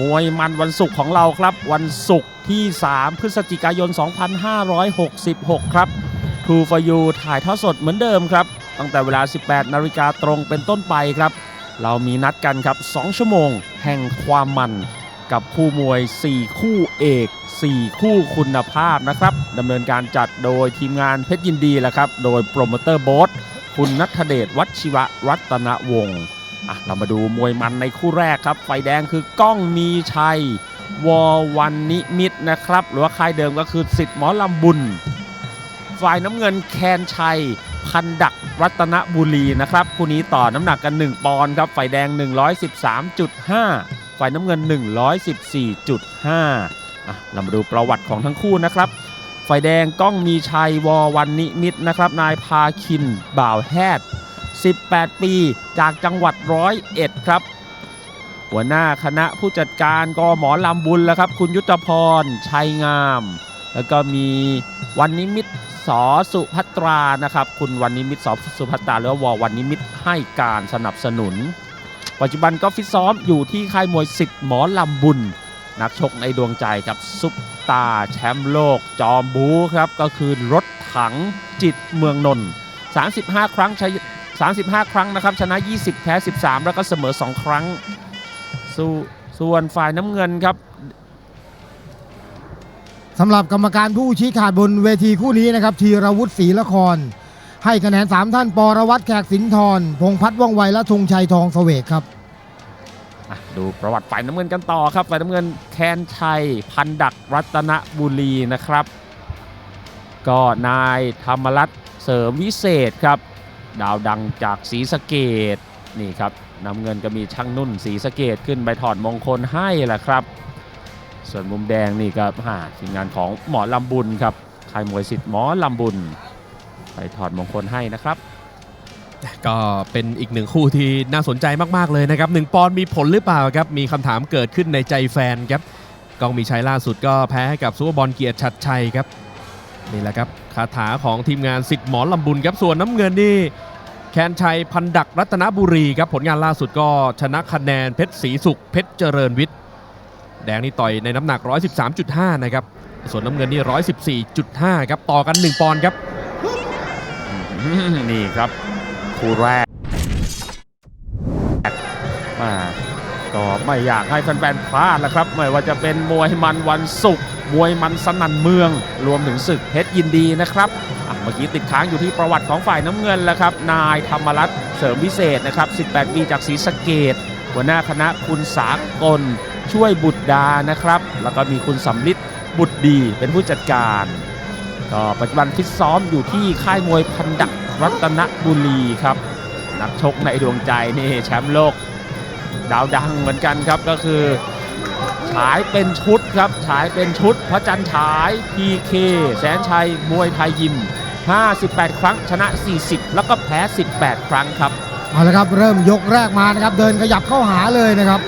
มวยมันวันศุกร์ของเราครับ วันศุกร์ที่ 3 พฤศจิกายน 2566 ครับ True for You ถ่ายทอดสดเหมือนเดิมครับ ตั้งแต่เวลา 18 นาฬิกาตรงเป็นต้นไปครับ เรามีนัดกันครับ 2 ชั่วโมง แห่งความมันกับคู่มวย 4 คู่เอก 4 คู่คุณภาพนะครับดำเนินการจัดโดยทีมงานเพชรยินดีแหละครับ โดยโปรโมเตอร์โบ๊ทคุณนัทเดชวัชิวรัตนวงศ์ อะเรามาดูมวยมันในคู่แรกครับ ไฟแดงคือก้องมีชัย วอวันนิมิตนะครับ หรือว่าค่ายเดิมก็คือสิทธิ์หมอลำบุญ ฝ่ายน้ำเงินแคนชัย พันดักรัตนบุรีนะครับคู่นี้ต่อน้ำหนักกัน 1 ปอนด์ครับฝ่ายแดง 113.5 ฝ่ายน้ำเงิน 114.5อะเรามาดูประวัติของทั้งคู่นะครับฝ่ายแดงก้องมีชัยวอวันนิมิตนะครับ นายพาคินบ่าวแฮด 18 ปีจากจังหวัดร้อยเอ็ดครับ หัวหน้าคณะผู้จัดการกหมอลำบุญแล้วครับ คุณยุทธพรชัยงาม แล้วก็มีวันนิมิตสสุภัตรานะครับ คุณวันนิมิตสสุภัตราหรือว่าวอวันนิมิตให้การสนับสนุน ปัจจุบันก็ฟิตซ้อมอยู่ที่ค่ายมวยสิทธิ์หมอลำบุญ นักชกในดวงใจกับซุปตาแชมป์โลก จอมบูครับ ก็คือรถถังจิตเมืองนนท์35 ครั้งชย 35 ครั้งนะครับ ชนะ 20 แพ้ 13 แล้วก็เสมอ 2 ครั้งสู้ส่วนฝ่ายน้ำเงินครับสำหรับกรรมการผู้ชี้ขาดบนเวทีคู่นี้นะครับธีรวุฒิศรีละคร ให้คะแนน 3 ท่านปรวัตรแขกสินทรพงษ์พัฒน์ว่องไวและธงชัยทองเสวกครับอะดูประวัติฝ่ายน้ำเงินกันต่อครับฝ่ายน้ำเงินแคนชัย พันดักรัตนบุรีนะครับ ก็นายธรรมรัตน์เสริมวิเศษครับ ดาวดังจากศรีสะเกดนี่ครับนำเงินก็มีช่างนุ่นศรีสะเกดขึ้นไปถอดมงคลให้แหละครับ ส่วนมุมแดงนี่ก็หาทีมงานของหมอลำบุญครับค่ายมวยสิทธิ์หมอลำบุญ ไปถอดมงคลให้นะครับก็เป็นอีกหนึ่งคู่ที่น่าสนใจมาก ๆ เลยนะครับหนึ่งปอนด์มีผลหรือเปล่าครับ มีคำถามเกิดขึ้นในใจแฟนครับกองมีชัยล่าสุดก็แพ้ให้กับซูเปอร์บอลเกียรติชัดชัยครับ นี่แหละครับคาถาของทีมงานสิทธิ์หมอลำบุญครับส่วนน้ำเงินนี่แคนชัยพันดักรัตนบุรีครับผลงานล่าสุดก็ชนะคะแนนเพชรศรีสุขเพชรเจริญวิทย์แดงนี่ต่อยในน้ำหนัก 113.5 นะครับ ส่วนน้ำเงินนี่ 114.5 ครับ ต่อกัน 1 ปอนด์ครับ นี่ครับ คู่แรกมา ก็ไม่อยากให้แฟนๆพลาดแล้วครับ ไม่ว่าจะเป็นมวยมันวันศุกร์มวยมันสนั่นเมือง รวมถึงศึกเพชรยินดีนะครับเมื่อกี้ติดค้างอยู่ที่ประวัติของฝ่ายน้ำเงินแล้วครับ นายธรรมรัตน์เสริมวิเศษนะครับ 18 ปีจากศรีสะเกดหัวหน้าคณะคุณสากล ช่วยบุตรดานะครับ แล้วก็มีคุณสำลิดบุตรดีเป็นผู้จัดการก็ปัจจุบันฟิตซ้อมอยู่ที่ค่ายมวยพันดักรัตนบุรีครับ นักชกในดวงใจนี่แชมป์โลก ดาวดังเหมือนกันครับก็คือ ฉายเป็นชุดครับ ฉายเป็นชุด พระจันทร์ฉาย PK แสนชัย มวยไทยยิม 58 ครั้งชนะ 40 แล้วก็แพ้ 18 ครั้งครับ เอาละครับเริ่มยกแรกมานะครับ เดินขยับเข้าหาเลยนะครับ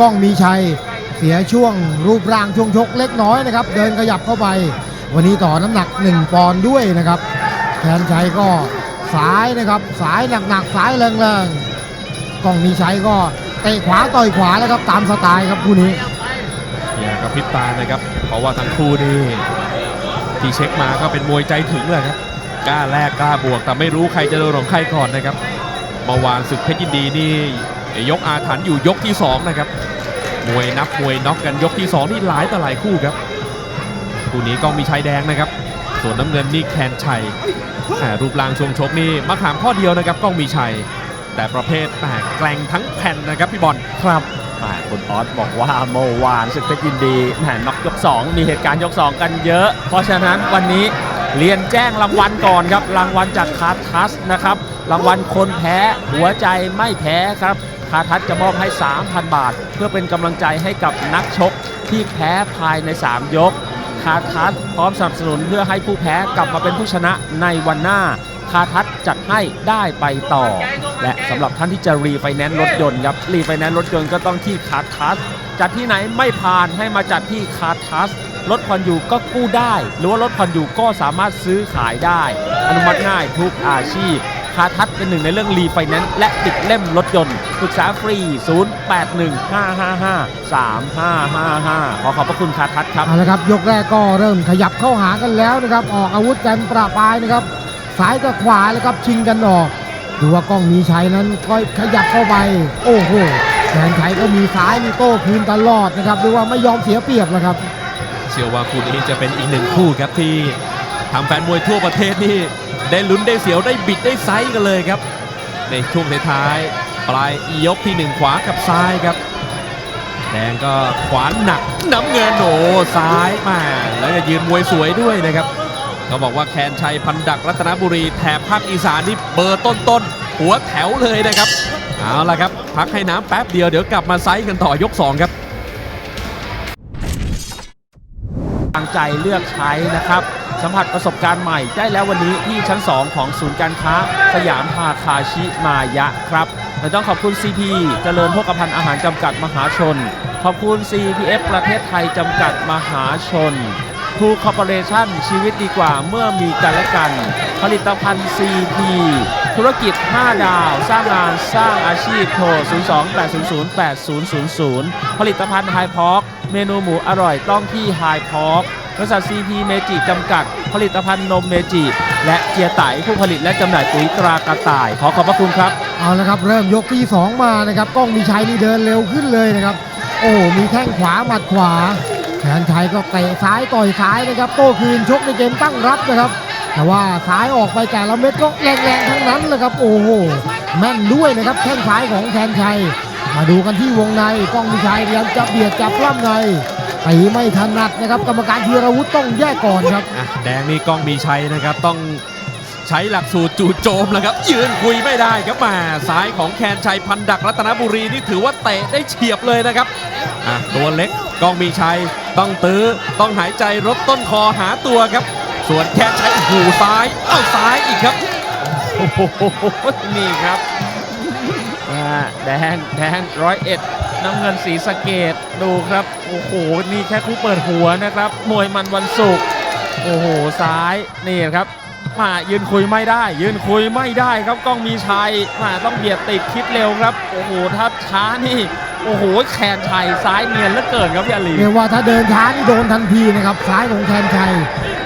กล้องมีชัยเสียช่วงรูปร่างช่วงชกเล็กน้อยนะครับ เดินขยับเข้าไป วันนี้ต่อน้ำหนัก 1 ปอนด์ด้วยนะครับแทนชัยก็สายนะครับ สายหนักๆสายแรงๆกล้องมีชัยก็ เตะขวาต่อยขวาแล้วครับตามสไตล์ครับคู่นี้อย่ากระพริบตานะครับ เพราะว่าทั้งคู่นี่ที่เช็คมาก็เป็นมวยใจถึงเลยครับกล้าแลกกล้าบวก แต่ไม่รู้ใครจะโดนของใครก่อนนะครับเมื่อวานศึกเพชรยินดีนี่ยกอาถรรพ์อยู่ยกที่ 2 นะครับมวยนับมวยน็อกกันยกที่ 2 นี่หลายต่อหลายคู่ครับคู่นี้กองมีชัยแดงนะครับ ส่วนน้ำเงินนี่แคนชัยรูปร่างช่วงชกนี่มะขามข้อเดียวนะครับกองมีชัย แต่ประเภทแหม่แกร่งทั้งแผ่นนะครับพี่บอลครับคุณออสบอกว่าเมื่อวานศึกเพชรยินดีแหมน็อกยก 2 มีเหตุการณ์ยก 2 กันเยอะ เพราะฉะนั้นวันนี้เรียนแจ้งรางวัลก่อนครับ รางวัลจากคาทัสนะครับ รางวัลคนแพ้หัวใจไม่แพ้ครับคาทัสจะมอบให้ 3,000 บาท เพื่อเป็นกำลังใจให้กับนักชกที่แพ้ภายใน 3 ยกคาทัสพร้อมสนับสนุนเพื่อให้ผู้แพ้กลับมาเป็นผู้ชนะในวันหน้า คาทัสจัดให้ได้ไปต่อ และสำหรับท่านที่จะรีไฟแนนซ์รถยนต์ครับรีไฟแนนซ์รถยนต์ก็ต้องที่คาทัสจัดที่ไหนไม่ผ่านให้มาจัดที่คาทัสรถผ่อนอยู่ก็กู้ได้ หรือว่ารถผ่อนอยู่ก็สามารถซื้อขายได้ อนุมัติง่ายทุกอาชีพคาทัศน์เป็นหนึ่งในเรื่องรีไฟแนนซ์และติดเล่มรถยนต์ปรึกษาฟรี 0815553555 ขอขอบพระคุณคาทัศน์ครับเอาละครับ ยกแรกก็เริ่มขยับเข้าหากันแล้วนะครับ ออกอาวุธกันประปายนะครับ ซ้ายกับขวาแล้วครับชิงกันออกดูว่ากล้องมีชัยนั้นก็ขยับเข้าไป โอ้โหแสนชัยก็มีซ้ายมีโต้คืนตลอดนะครับดูว่าไม่ยอมเสียเปรียบแล้วครับ เชื่อว่าคู่นี้จะเป็นอีกหนึ่งคู่ครับที่ทำแฟนมวยทั่วประเทศนี่ได้ลุ้นได้เสียวได้บิดได้ไซส์กันเลยครับ ในช่วงท้ายปลายยกที่หนึ่งขวากับซ้ายครับแดงก็ขวาหนักน้ำเงินโหนซ้ายมาแล้วก็ยืนมวยสวยด้วยนะครับ ก็บอกว่าแคนชัยพันดักรัตนบุรีแถบภาคอีสานนี่เบอร์ต้นๆหัวแถวเลยนะครับ เอาละครับ พักให้น้ำแป๊บเดียวเดี๋ยวกลับมาไซส์กันต่อยก 2 ครับทางใจเลือกใช้นะครับ สัมผัสประสบการณ์ใหม่ได้แล้ววันนี้ที่ชั้น 2 ของศูนย์การค้า สยามพาคาชิมายะครับเราต้องขอบคุณ CP เจริญพกพันธ์อาหารจำกัดมหาชน ขอบคุณ CPF ประเทศไทยจำกัดมหาชน ทูคอร์ปอเรชั่นชีวิตดีกว่าเมื่อมีกันและกัน ผลิตภัณฑ์ CP ธุรกิจ 5 ดาว สร้างงานสร้างอาชีพโทร 028008000 ผลิตภัณฑ์ไฮพอกเมนูหมูอร่อยต้องที่ไฮพอกบริษัท CP เมจิจำกัด ผลิตภัณฑ์นมเมจิ และเจียไตผู้ผลิตและจำหน่ายปุ๋ยตรากระต่าย ขอขอบพระคุณครับ เอาละครับ เริ่มยกที่ 2 มานะครับ กล้องมีชัยนี่เดินเร็วขึ้นเลยนะครับ โอ้โหมีแข้งขวาหมัดขวา แขนชัยก็เตะซ้ายต่อยซ้ายนะครับโต้คืนชกในเกมตั้งรับนะครับ แต่ว่าซ้ายออกไปแต่ละเม็ดก็แรงๆทั้งนั้นเลยครับโอ้โหแม่นด้วยนะครับแข้งซ้ายของแขนชัยมาดูกันที่วงในกล้องมีชัยพยายามจะเบียดจับล้ำในตีไม่ถนัดนะครับกรรมการธีรวุฒิต้องแยกก่อนครับแดงนี่กล้องมีชัยนะครับต้องใช้หลักสูตรจู่โจมแล้วครับยืนคุยไม่ได้ครับมาซ้ายของแคนชัยพันดักรัตนบุรีนี่ถือว่าเตะได้เฉียบเลยนะครับอะตัวเล็ก ก้องมีชัยต้องตื้อต้องหายใจรดต้นคอหาตัวครับ ส่วนแคนชัยหูซ้ายเอ้าซ้ายอีกครับโอ้โหนี่ครับแดงแดงร้อยเอ็ดน้ำเงินสีสะเกตดูครับโอ้โหนี่แค่คู่เปิดหัวนะครับมวยมันวันศุกร์โอ้โหซ้ายนี่ครับมายืนคุยไม่ได้ ยืนคุยไม่ได้ครับกล้องมีชัยมาต้องเบียดติดคิดเร็วครับ โอ้โหถ้าช้านี่ โอ้โหแขนชัยซ้ายเนียนเหลือเกินครับพี่อาลีเรียกว่าถ้าเดินช้านี่โดนทันทีนะครับซ้ายของแทนชัย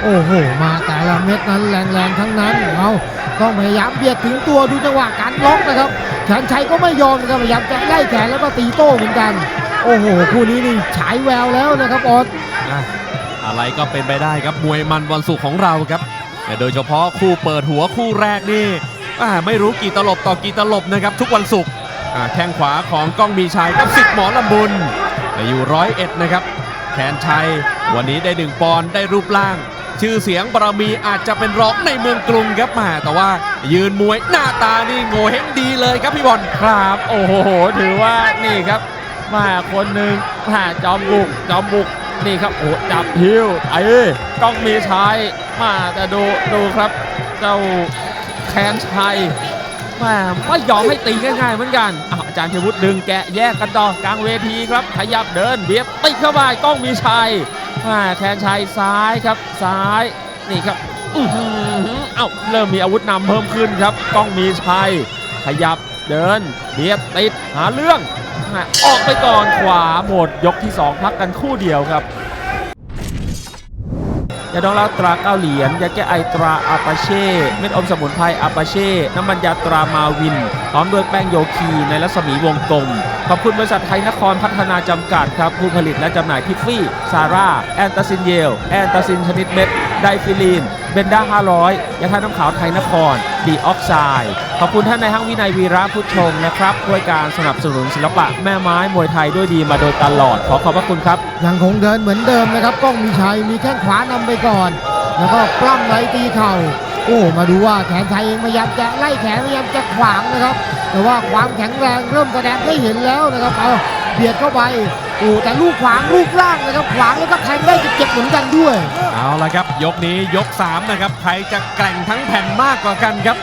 โอ้โห มาแต่ละเม็ดนั้นแรงๆทั้งนั้นเอาต้องพยายามเบียดถึงตัวดูจังหวะการล็อกนะครับแทนชัยก็ไม่ยอมนะครับพยายามจะไล่แขนแล้วก็ตีโต้เหมือนกัน โอ้โหคู่นี้นี่ฉายแววแล้วนะครับออสอะอะไรก็เป็นไปได้ครับมวยมันวันศุกร์ของเราครับแต่โดยเฉพาะคู่เปิดหัวคู่แรกนี่อ่าไม่รู้กี่ตลบต่อกี่ตลบนะครับทุกวันศุกร์อ่า แข้งขวาของก้องมีชัยกับสิทธิ์หมอลำบุญแต่อยู่ร้อยเอ็ดนะครับ แขนชัย วันนี้ได้หนึ่งปอนด์ได้รูปร่าง ชื่อเสียงบารมีอาจจะเป็นรองในเมืองกรุงครับมาแต่ว่ายืนมวยหน้าตานี่โง่เฮงดีเลยครับพี่บอลครับ โอ้โห ถือว่านี่ครับ มาคนหนึ่งมาจอมบุกจอมบุกนี่ครับโอ้จับหิ้วไอ้กล้องมีชัยมาแต่ดูดูครับ เจ้าแคนชัย มาไม่ยอมให้ตีง่ายๆเหมือนกันอาอาจารย์เทวุฒิดึงแกะแยกกันต่อกลางเวทีครับ ขยับเดินเบียดติดเข้าไปกล้องมีชัยมาแคนชัยซ้ายครับซ้ายนี่ครับอืเอ้าเริ่มมีอาวุธนำเพิ่มขึ้นครับกล้องมีชัย ขยับเดินเบียดติดหาเรื่องอะออกไปก่อนขวาหมดยกที่ 2 พักกันคู่เดียวครับ ยาดองเหล้าตราเก้าเหรียญยาแก้ไอตราอาปาเช่เม็ดอมสมุนไพรอาปาเช่น้ำมันยาตรามาวินพร้อมด้วยแป้งโยคีในรัศมีวงกลม ขอบคุณบริษัทไทยนครพัฒนาจำกัดครับ ผู้ผลิตและจำหน่ายทิฟฟี่ ซาร่า แอนตาซินเยล แอนตาซินชนิดเม็ดไดฟิลีน เบนด้า500ยาทาน้ำขาวไทยนครดีออกไซด์ ขอบคุณท่านในห้างวินัยวีระพุทชงนะครับด้วยการสนับสนุนศิลปะแม่ไม้มวยไทยด้วยดีมาโดยตลอด ขอขอบพระคุณครับ ยังคงเดินเหมือนเดิมนะครับกล้องมีชัยมีแข้งขวานำไปก่อน แล้วก็ปล้ำไหลตีเข่าโอ้มาดูว่าแขนชัยเองพยายามจะไล่แขนพยายามจะขวางนะครับ แต่ว่าความแข็งแรงเริ่มแสดงให้เห็นแล้วนะครับเอาเบียดเข้าไปโอ้แต่ลูกขวางลูกล่างนะครับขวางแล้วก็แทงได้เจ็บเหมือนกันด้วย เอาละครับ ยกนี้ยก3นะครับใครจะแกร่งทั้งแผ่นมากกว่ากันครับ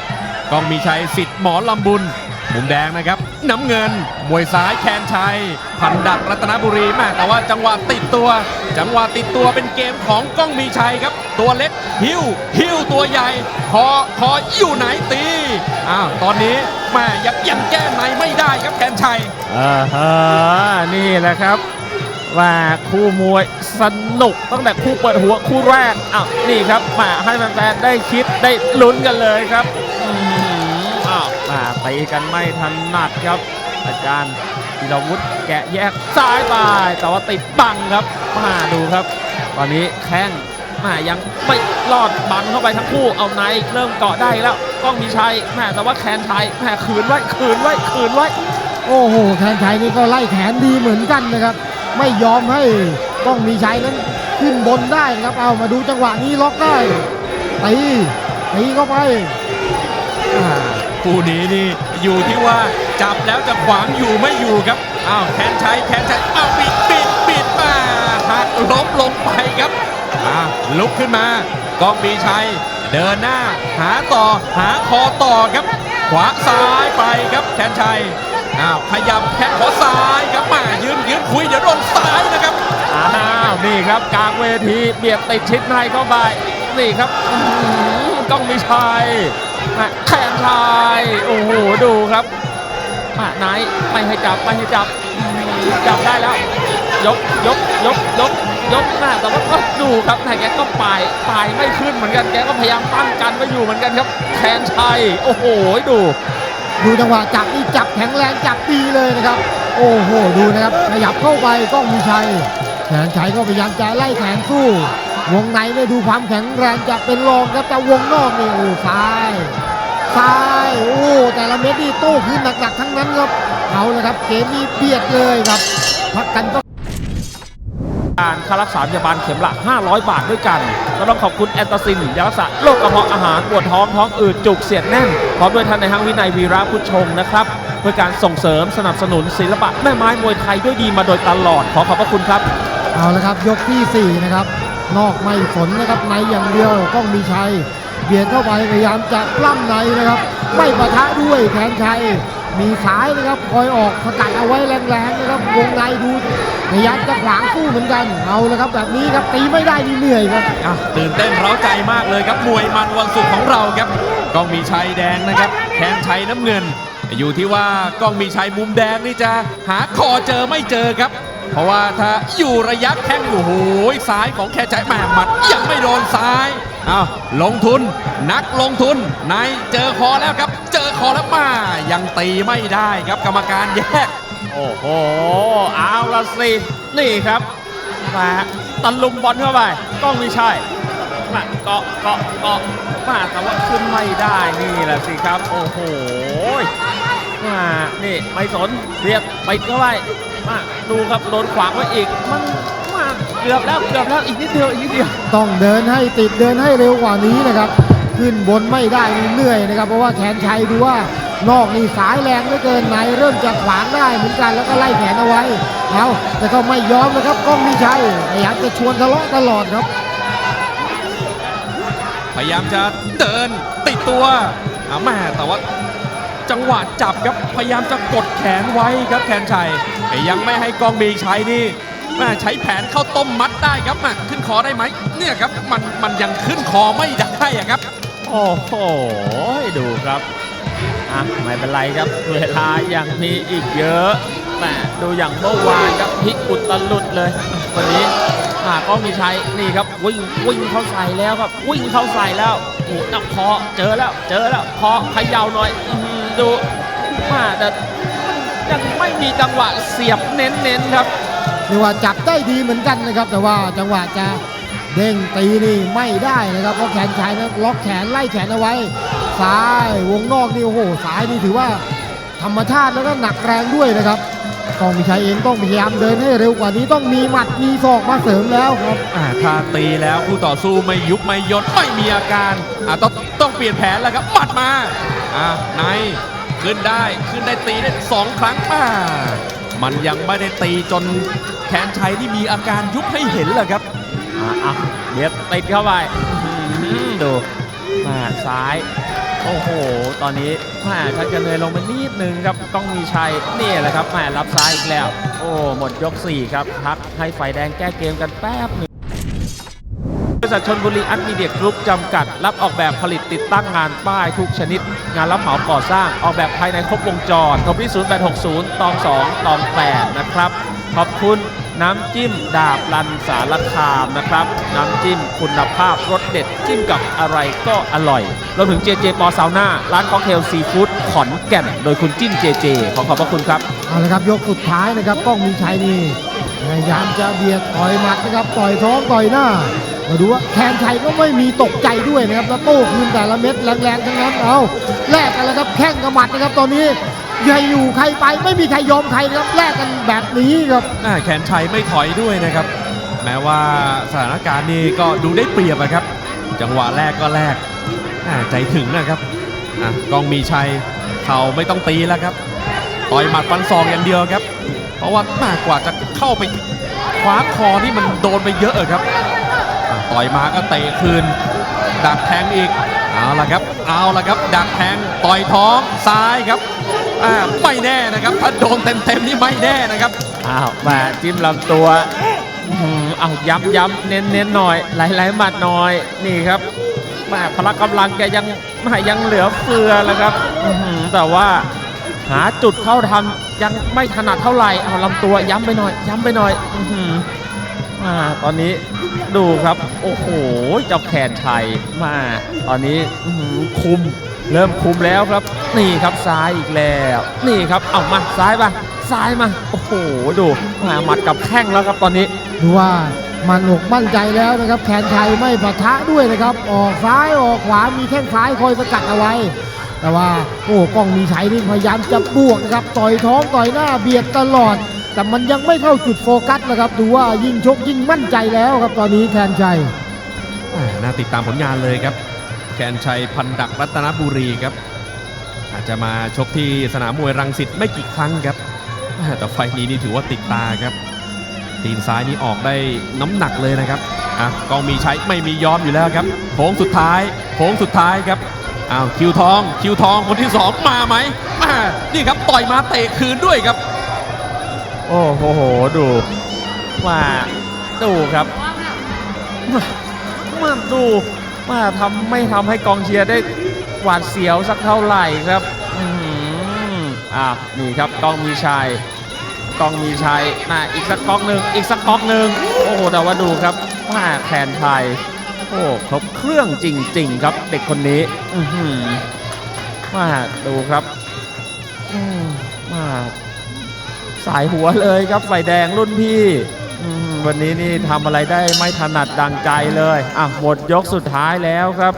กองมีชัยสิทธิ์หมอลำบุญ มุมแดงนะครับ น้ำเงิน มวยซ้ายแคนชัย พันดักรัตนบุรีแม่แต่ว่าจังหวะติดตัว จังหวะติดตัวเป็นเกมของก้องมีชัยครับ ตัวเล็กหิ้วหิ้วตัวใหญ่คอคออยู่ไหนตีอ้าวตอนนี้แม่ยังยังแก้ในไม่ได้ครับแคนชัยอ่าฮะนี่แหละครับว่าคู่มวยสนุกตั้งแต่คู่เปิดหัวคู่แรกอ้าวนี่ครับมาให้แฟนๆได้คิดได้ลุ้นกันเลยครับ มาตีกันไม่ทันหนัดครับ อาจารย์ธีรวุฒิแกะแยกซ้ายไปแต่ว่าติดบังครับมาดูครับ ตอนนี้แข้งมายังไม่รอดบังเข้าไปทั้งคู่เอาในเริ่มเกาะได้แล้วก้องมีชัยแม่แต่ว่าแคนชัยแม่ขืนไว้ขืนไว้ขืนไว้ โอ้โหแคนชัยนี่ก็ไล่แขนดีเหมือนกันนะครับ ไม่ยอมให้ต้องมีชัยนั้นขึ้นบนได้นะครับเอามาดูจังหวะนี้ล็อกได้ตีตีเข้าไป คู่นี้นี่อยู่ที่ว่าจับแล้วจะขวางอยู่ไม่อยู่ครับอ้าวแคนชัยแคนชัยอ้าวปิดปิดปิดมาหักล้มลงไปครับอ่าลุกขึ้นมากองมีชัย เดินหน้า หาต่อหาคอต่อครับ ขวาซ้ายไปครับแคนชัยอ้าวขยับแค่ขอซ้ายครับมายืนยืนคุยเดี๋ยวโดนซ้ายนะครับอ้าวนี่ครับกลางเวทีเบียดติดชิดในเข้าไปนี่ครับอื้อหือกองมีชัย แขนชายโอ้โหดูครับมาไนไม่ให้จับไม่ให้จับจับได้แล้ว ยกยกยกยกยกหน้าแต่ว่าก็ดูครับแต่แกก็ปลายปลายไม่ขึ้นเหมือนกันแกก็พยายามตั้งกันไว้อยู่เหมือนกันครับแขนชัยโอ้โหดูดูจังหวะจับนี่จับแข็งแรงจับดีเลยนะครับ โอ้โหดูนะครับขยับเข้าไปก้องมีชัยแขนชัยก็พยายามจะไล่แขนสู้ วงในเนี่ยดูความแข็งแรงจะเป็นรองครับแต่วงนอกนี่โอ้ซ้ายซ้ายโอ้แต่ละเม็ดนี่โต้คืนหนักๆทั้งนั้นครับเอาละครับเกมนี้เบียดเลยครับ พักกันก็การค่ารักษาพยาบาลเข็มละ 500 บาทด้วยกัน ก็ต้องขอบคุณแอนตาซินยารักษาโรคกระเพาะอาหารปวดท้องท้องอืดจุกเสียดแน่น พร้อมด้วยท่านในห้างวินัยวีระพุทธชงนะครับเพื่อการส่งเสริมสนับสนุนศิลปะแม่ไม้มวยไทยด้วยดีมาโดยตลอดขอขอบพระคุณครับ เอาละครับยกที่ 4 นะครับ นอกไม่สนนะครับในอย่างเดียวก้องมีชัยเบียดเข้าไปพยายามจะปล้ำในนะครับ ไม่ปะทะด้วยแขนชัยมีสายนะครับคอยออกสกัดเอาไว้แรงๆนะครับวงในดูพยายามจะขวางสู้เหมือนกันเอาละครับแบบนี้ครับตีไม่ได้นี่เหนื่อยครับตื่นเต้นเร้าใจมากเลยครับมวยมันวันศุกร์ของเราครับก้องมีชัยแดงนะครับแทนชัยน้ำเงิน อยู่ที่ว่าก้องมีชัยมุมแดงนี่จะหาคอเจอไม่เจอครับ เพราะว่าถ้าอยู่ระยะแข้งอยู่โหยซ้ายของแค่ใจแหม่หมัดยังไม่โดนซ้ายอ้าลงทุนนักลงทุนในเจอคอแล้วครับ เจอคอแล้วมายังตีไม่ได้ครับกรรมการแยก โอ้โหเอาละสินี่ครับมาตะลุมบอลเข้าไปกล้องไม่ใช่มาเกาะเกาะเกาะมาแต่ว่าขึ้นไม่ได้นี่แหละสิครับ โอ้โห มานี่ไม่สนเรียกไปเข้าไปมาดูครับโดนขวางไว้อีกมันมาเกือบแล้วเกือบแล้วอีกนิดเดียวอีกนิดเดียวต้องเดินให้ติดเดินให้เร็วกว่านี้นะครับ ขึ้นบนไม่ได้นี่เหนื่อยนะครับ เพราะว่าแขนชัยดูว่านอกนี่สายแรงเหลือเกินในเริ่มจะขวางได้เหมือนกันแล้วก็ไล่แขนเอาไว้เอาแต่ก็ไม่ยอมนะครับกล้องมีชัยพยายามจะชวนทะเลาะตลอดครับ พยายามจะเดินติดตัวอาแม่แต่ว่า จังหวะจับครับพยายามจะกดแขนไว้ครับแขนชัยแต่ยังไม่ให้กองมีชัยนี่แม่ใช้แผนเข้าต้มมัดได้ครับมาขึ้นคอได้ไหมเนี่ยครับมันมันยังขึ้นคอไม่ได้อะครับ โอ้โหดูครับอะไม่เป็นไรครับ เวลายังมีอีกเยอะแหมดูอย่างเมื่อวานครับพลิกอุตลุดเลย วันนี้อ่าก็มีชัยนี่ครับวิ่งวิ่งเข้าใส่แล้วครับ วิ่งเข้าใส่แล้วโอ้นักพอเจอแล้วเจอแล้วพอเขย่าหน่อยอื ดูมาแต่ยังไม่มีจังหวะเสียบเน้นๆครับเรียกว่าจับได้ดีเหมือนกันนะครับ แต่ว่าจังหวะจะเด้งตีนี่ไม่ได้นะครับเพราะแขนชายนะล็อกแขนไล่แขนเอาไว้ซ้ายวงนอกนี่โอ้โหซ้ายนี่ถือว่าธรรมชาติแล้วก็หนักแรงด้วยนะครับกองมีชัยเองต้องพยายามเดินให้เร็วกว่านี้ต้องมีหมัดมีศอกมาเสริมแล้วครับอ่าถ้าตีแล้วคู่ต่อสู้ไม่ยุบไม่ยดไม่มีอาการอ่าต้องต้องเปลี่ยนแผนแล้วครับหมัดมา อ่าในขึ้นได้ขึ้นได้ตีได้สองครั้งมา มันยังไม่ได้ตีจนแขนชัยที่มีอาการยุบให้เห็นเลยครับอะอะเบียดติดเข้าไปอื้อหือดูมาซ้าย โอ้โห ตอนนี้แหม่ชักจะเลยลงไปนิดนึงครับก้องมีชัยนี่แหละครับแหม่รับซ้ายอีกแล้ว โอ้หมดยก 4 ครับ พักให้ไฟแดงแก้เกมกันแป๊บหนึงบ ริษัทชนบุรีอันมีเดียกรุ๊ปจำกัด รับออกแบบผลิตติดตั้งงานป้ายทุกชนิด งานรับเหมาก่อสร้างออกแบบภายในครบวงจรโทรที่ 0860 ตอง 2 ตอง 8 นะครับ ขอบคุณน้ำจิ้มดาบลันสารคามนะครับ น้ำจิ้มคุณภาพรสเด็ด จิ้มกับอะไรก็อร่อยรวมถึงเจเจปอซาวน่าร้านค็อกเทลซีฟู้ดขอนแก่น โดยคุณจิ้มเจเจขอขอบพระคุณครับเอาละครับยกสุดท้ายนะครับกล้องมีชัยนี่พยายามจะเบียดต่อยหมัดนะครับ ต่อยท้องต่อยหน้า มาดูว่าแทนชัยก็ไม่มีตกใจด้วยนะครับแล้วโต้คืนแต่ละเม็ดแรงๆทั้งนั้นเอาแลกกันแล้วครับแข้งกับหมัดนะครับตอนนี้ใครอยู่ใครไปไม่มีใครยอมใครนะครับแลกกันแบบนี้ครับแขนชัยไม่ถอยด้วยนะครับ แม้ว่าสถานการณ์นี้ก็ดูได้เปรียบอะครับ จังหวะแรกก็แรกใจถึงนะครับกองมีชัยเขาไม่ต้องตีแล้วครับต่อยหมัดฟันศอกอย่างเดียวครับ เพราะว่ามากกว่าจะเข้าไปคว้าคอที่มันโดนไปเยอะอะครับ ต่อยมาก็เตะคืน ดักแทงอีก เอาละครับ เอาละครับ ดักแทงต่อยท้องซ้ายครับไม่แน่นะครับ ถ้าโดนเต็มๆนี่ไม่แน่นะครับ อ้าวมาจิ้มลำตัวอื้อหือเอาย้ำย้ำเน้นเน้นหน่อยไหลไหลๆหมัดหน่อย นี่ครับแม่พละกำลังแกยังแม่ยังเหลือเฟือแล้วครับแต่ว่าหาจุดเข้าทำยังไม่ถนัดเท่าไหร่เอาลำตัวย้ำไปหน่อย ย้ำไปหน่อย อื้อหืออ่าตอนนี้ดูครับ โอ้โหเจ้าแขนชัยมา ตอนนี้คุมเริ่มคุมแล้วครับ นี่ครับซ้ายอีกแล้ว นี่ครับเอามาซ้ายมาซ้ายมาโอ้โหดูมาหมัดกับแข้งแล้วครับตอนนี้ดูว่ามันอกมั่นใจแล้วนะครับแขนชัยไม่ปะทะด้วยนะครับ ออกซ้ายออกขวามีแข้งซ้ายคอยสกัดเอาไว้ แต่ว่าโอ้กล้องมีชัยนี่พยายามจะบวกนะครับต่อยท้องต่อยหน้าเบียดตลอด แต่มันยังไม่เข้าจุดโฟกัสนะครับดูว่ายิ่งชกยิ่งมั่นใจแล้วครับตอนนี้แขนชัยน่าติดตามผลงานเลยครับแกนชัยพันดักรัตนบุรีครับ อาจจะมาชกที่สนามมวยรังสิตไม่กี่ครั้งครับแต่ไฟนี้นี่ถือว่าติดตาครับ ตีนซ้ายนี่ออกได้น้ำหนักเลยนะครับอะกองมีใชัยไม่มียอมอยู่แล้วครับโค้งสุดท้ายโค้งสุดท้ายครับอ้าวคิวทอง คิวทองคนที่สองมาไหมมานี่ครับต่อยมาเตะคืนด้วยครับ โอ้โห ดูมาดูครับมามาดูมาทำไม่ทำให้กองเชียร์ได้หวาดเสียวสักเท่าไหร่ครับอื้อหืออะนี่ครับกองมีชัยกองมีชัยมาอีกสักก๊อกหนึ่งอีกสักก๊อกหนึ่งโอ้โหแต่ว่าดูครับมาแขนไทยโอ้ครบเครื่องจริง ๆ ครับเด็กคนนี้อือหือมาดูครับอืมา สายหัวเลยครับไฟแดงรุ่นพี่วันนี้นี่ทำอะไรได้ไม่ถนัดดังใจเลยอะหมดยกสุดท้ายแล้วครับ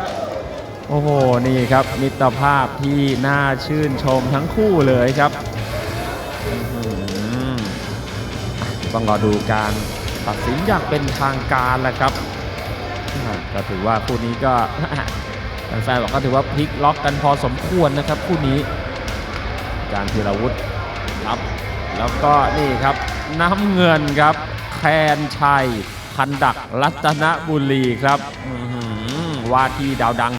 โอ้โหนี่ครับมิตรภาพที่น่าชื่นชมทั้งคู่เลยครับต้องรอดูการตัดสินอย่างเป็นทางการแหละครับก็ถือว่าคู่นี้ก็แฟนๆบอกก็ถือว่าพลิกล็อกกันพอสมควรนะครับคู่นี้ การธีรวุฒิครับ แล้วก็นี่ครับน้ำเงินครับแคนชัยพันดักรัตนบุรีครับว่าทีดาวดัง